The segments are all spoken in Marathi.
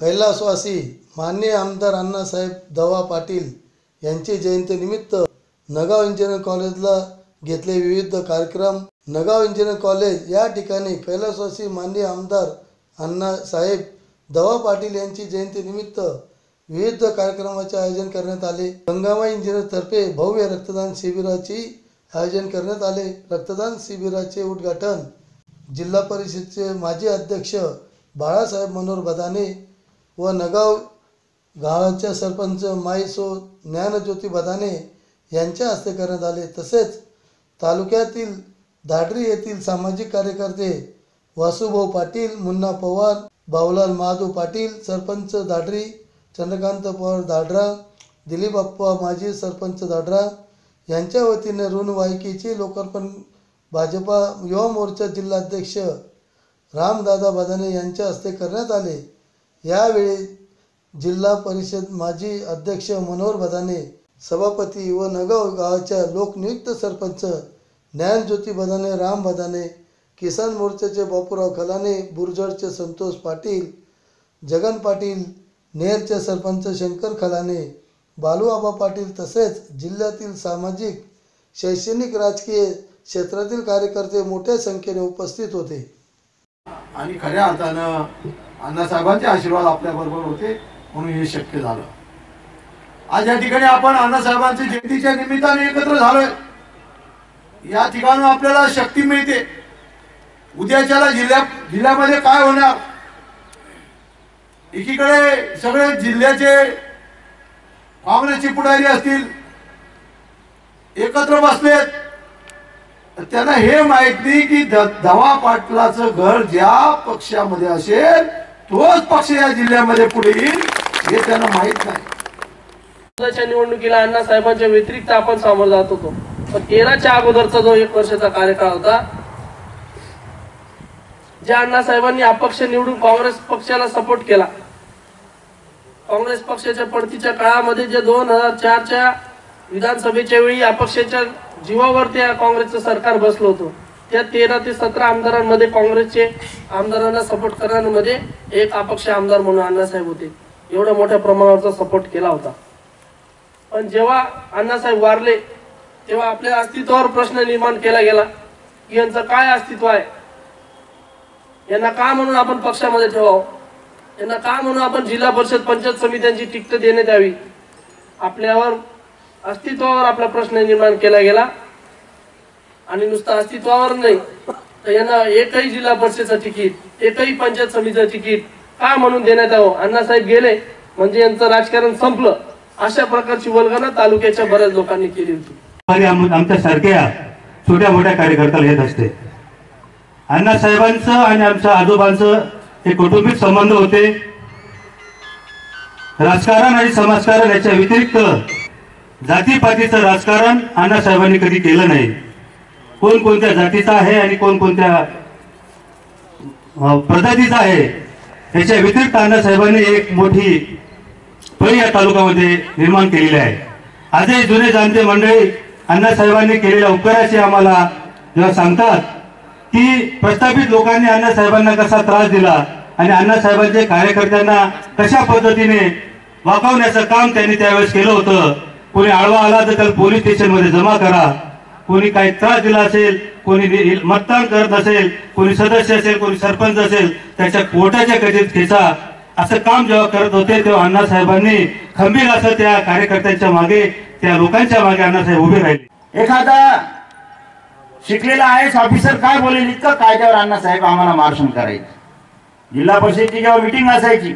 कैलासवासी माननीय आमदार अण्णासाहेब दवा पाटील यांची जयंतीनिमित्त नगाव इंजिनिअरिंग कॉलेजला घेतले विविध कार्यक्रम. नगाव इंजिनिअरिंग कॉलेज या ठिकाणी कैलासवासी माननीय आमदार अण्णासाहेब दवा पाटील यांची जयंतीनिमित्त विविध कार्यक्रमाचे आयोजन करण्यात आले. गंगामाई इंजिनिअरतर्फे भव्य रक्तदान शिबिराची आयोजन करण्यात आले. रक्तदान शिबिराचे उद्घाटन जिल्हा परिषदचे माजी अध्यक्ष बाळासाहेब मनोहर बदाने व नगाव गावाच्या सरपंच माईसो ज्ञानज्योती बदाने यांच्या हस्ते करण्यात आले. तसेच तालुक्यातील दाडरी येथील सामाजिक कार्यकर्ते वासुभाऊ पाटील मुन्ना पवार बावलाल महादू पाटील सरपंच दाडरी चंद्रकांत पवार दाडरा दिलीप अप्पा माजी सरपंच दाडरा यांच्या वतीने ऋणवाहिकेचे लोकार्पण भाजपा युवा मोर्चा जिल्हाध्यक्ष रामदादा बदाने यांच्या हस्ते करण्यात आले. यावेळी जिल्हा परिषद माजी अध्यक्ष मनोहर बदाने सभापती व नगाव गावाच्या लोकनियुक्त सरपंच ज्ञानज्योती बदाने राम बदाने किसान मोर्चाचे बापूराव खलाने बुरजडचे संतोष पाटील जगन पाटील नेरचे सरपंच शंकर खलाने बालूआबा पाटील तसेच जिल्ह्यातील सामाजिक शैक्षणिक राजकीय क्षेत्रातील कार्यकर्ते मोठ्या संख्येने उपस्थित होते. आणि खऱ्या अर्थानं अण्णासाहेबांचे आशीर्वाद आपल्याबरोबर होते म्हणून हे शक्य झालं. आज या ठिकाणी आपण अण्णासाहेबांच्या जयंतीच्या निमित्ताने एकत्र झालोय. या ठिकाणी आपल्याला शक्ती मिळते. उद्याच्याला जिल्ह्या जिल्ह्यामध्ये काय होणार? एकीकडे सगळे जिल्ह्याचे काँग्रेसचे पुढारी असतील एकत्र बसलेत. त्यांना हे माहीत नाही की धवा पाटलाचं घर ज्या पक्षामध्ये असेल तोच पक्ष या जिल्ह्यामध्ये पुढे येईल हे त्यांना माहीत नाही. निवडणुकीला निवडणुकीला अण्णासाहेबांच्या व्यतिरिक्त आपण सामोर जात होतो. पण तेराच्या अगोदरचा जो एक वर्षाचा कार्यकाळ होता ज्या अण्णासाहेबांनी अपक्ष निवडून काँग्रेस पक्षाला सपोर्ट केला. काँग्रेस पक्षाच्या पडतीच्या काळामध्ये जे दोन हजार चारच्या विधानसभेच्या वेळी अपक्षाच्या जीवावर त्या काँग्रेसचं सरकार बसलं होतं. त्या तेरा ते सतरा आमदारांमध्ये काँग्रेसचे आमदारांना सपोर्ट करण्यामध्ये एक अपक्ष आमदार म्हणून अण्णासाहेब होते. एवढ्या मोठ्या प्रमाणावरचा सपोर्ट केला होता. पण जेव्हा अण्णासाहेब वारले तेव्हा आपल्या अस्तित्वावर प्रश्न निर्माण केला गेला की यांचं काय अस्तित्व आहे? यांना का म्हणून आपण पक्षामध्ये ठेवावं? यांना का म्हणून आपण जिल्हा परिषद पंचायत समित्यांची तिकीट देण्यात यावी? आपल्यावर अस्तित्वावर आपला प्रश्न निर्माण केला गेला. आणि नुसतं अस्तित्वावर नाही. तर यांना एकही जिल्हा परिषदचं तिकीट एकही पंचायत समितीचं तिकीट का म्हणून देण्यात यावं? अण्णासाहेब गेले म्हणजे यांचं राजकारण संपलं. अशा प्रकारची वल्गना तालुक्याच्या बऱ्याच लोकांनी केली होती. आमच्या सारख्या छोट्या मोठ्या कार्यकर्त्याला येत असते. अण्णासाहेबांचं आणि आमच्या आजोबांचं हे कौटुंबिक संबंध होते. राजकारण आणि समाजकारण याच्या व्यतिरिक्त जातीपातीचं राजकारण अण्णासाहेबांनी कधी केलं नाही. कोण कोणत्या जातीचा आहे आणि कोण कोणत्या प्रजातीचा आहे याच्या व्यतिरिक्त अण्णासाहेबांनी एक मोठी पळी या तालुक्यामध्ये निर्माण केलेली आहे. आजही जुने जाणते मंडळी अण्णासाहेबांनी केलेल्या उपकाराची आम्हाला जेव्हा सांगतात की प्रस्थापित लोकांनी अण्णासाहेबांना कसा त्रास दिला आणि अण्णासाहेबांच्या कार्यकर्त्यांना कशा पद्धतीने वाकवण्याचं काम त्यांनी त्यावेळेस केलं होतं कोणी आळवा आला तर त्याला पोलीस स्टेशनमध्ये जमा करा. कोणी काही त्रास दिला असेल कोणी मतदान करत असेल कोणी सदस्य असेल कोणी सरपंच असेल त्याच्या पोटाच्या कधीत खेचा. असं काम जेव्हा करत होते तेव्हा अण्णासाहेबांनी खंबीर असं त्या कार्यकर्त्यांच्या मागे त्या लोकांच्या मागे अण्णासाहेब उभे राहिले. एखादा शिकलेला आय एस ऑफिसर काय बोलेल इतकं कायद्यावर अण्णासाहेब आम्हाला मार्शन करायचे. जिल्हा परिषदेची जेव्हा मिटिंग असायची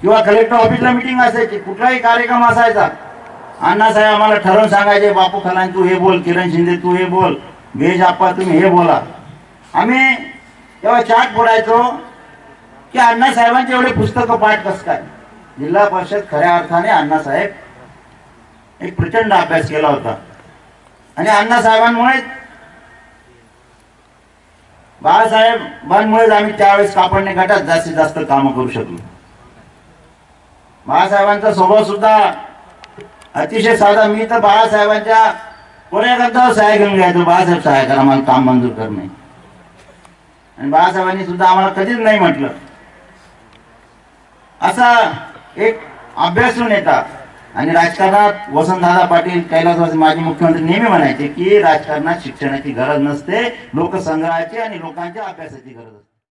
किंवा कलेक्टर ऑफिसला मिटिंग असायची कुठलाही कार्यक्रम असायचा अण्णासाहेब आम्हाला ठरवून सांगायचे बापू खलान तू हे बोल किरण शिंदे तू हे बोल भेज आप्पा तुम्ही हे बोला. आम्ही तेव्हा चाट फोडायचो की अण्णासाहेबांचे एवढे पुस्तकं पाठ कसं काय? जिल्हा परिषद खऱ्या अर्थाने अण्णासाहेब एक प्रचंड अभ्यास केला होता. आणि अण्णासाहेबांमुळे बाळासाहेबांमुळेच आम्ही त्यावेळेस कापडणे गटात जास्तीत जास्त कामं करू शकलो. बाळासाहेबांचा स्वभाव सुद्धा अतिशय साधा मी तर बाळासाहेबांच्या कोण्याकरता सहाय्य घेऊन घ्यायचो. बाळासाहेब सहाय्य करा मला काम मंजूर करणे आणि बाळासाहेबांनी सुद्धा आम्हाला कधीच नाही म्हटलं. असा एक अभ्यासून येतात आणि राजकारणात वसंतदादा पाटील कैलासवासी माजी मुख्यमंत्री नेहमी म्हणायचे की राजकारणात शिक्षणाची गरज नसते लोकसंग्रहाची आणि लोकांच्या अभ्यासाची गरज असते.